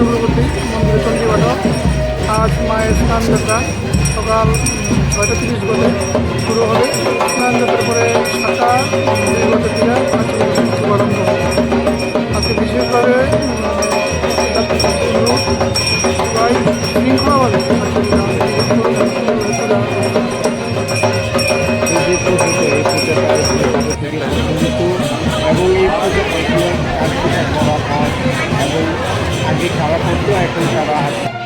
চক্রবর্তী মন্দিরে চণ্ডীপাঠ আজ মায়ের স্নান যাত্রা। সকাল ছয়টা তিরিশ বলে শুরু হবে। স্নান যাত্রার পরে সাতটা তিরিশ বছর থেকে আজকে শুভারম্ভ হবে। আজকে বিশেষভাবে সবাই শৃঙ্খলাভাবে คนด้วยคุณชรา